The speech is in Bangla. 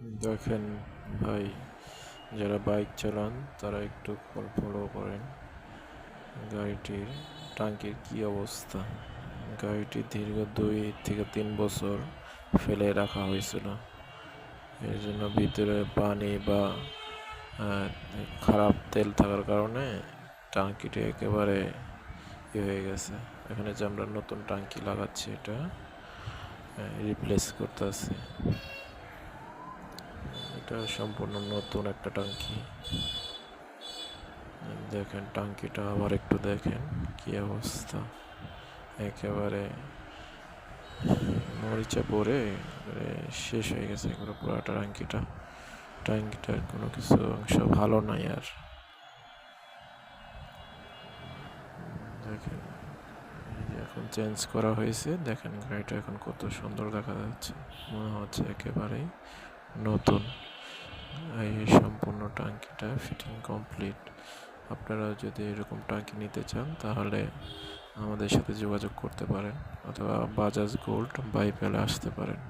দেখেন ভাই, যারা বাইক চালান, তারা একটু ফলো করেন। গাড়িটির টাঙ্কির কি অবস্থা? গাড়িটি দীর্ঘ দুই থেকে তিন বছর ফেলে রাখা হয়েছিল। এর জন্য ভিতরে পানি বা খারাপ তেল থাকার কারণে টাঙ্কিটি একেবারে ইয়ে হয়ে গেছে। এখানে যে আমরা নতুন টাঙ্কি লাগাচ্ছি এটা রিপ্লেস করতে করতেছি এটা সম্পূর্ণ নতুন একটা টাঙ্কি। দেখেন, টাঙ্কিটা আবার একটু দেখেন কি অবস্থা। একেবারে মরিচা পরে শেষ হয়ে গেছে এগুলো পুরো টাঙ্কিটা। টাঙ্কিটার কোনো কিছু অংশ ভালো নাই আর। দেখেন এখন চেঞ্জ করা হয়েছে। দেখেন গাড়িটা এখন কত সুন্দর দেখা যাচ্ছে। মনে হচ্ছে একেবারেই নতুন। এই সম্পূর্ণ টাঙ্কিটা ফিটিং কমপ্লিট আপনারা যদি এরকম টাঙ্কি নিতে চান, তাহলে আমাদের সাথে যোগাযোগ করতে পারেন, অথবা বাজাজ গোল্ড বাইপেলে আসতে পারেন।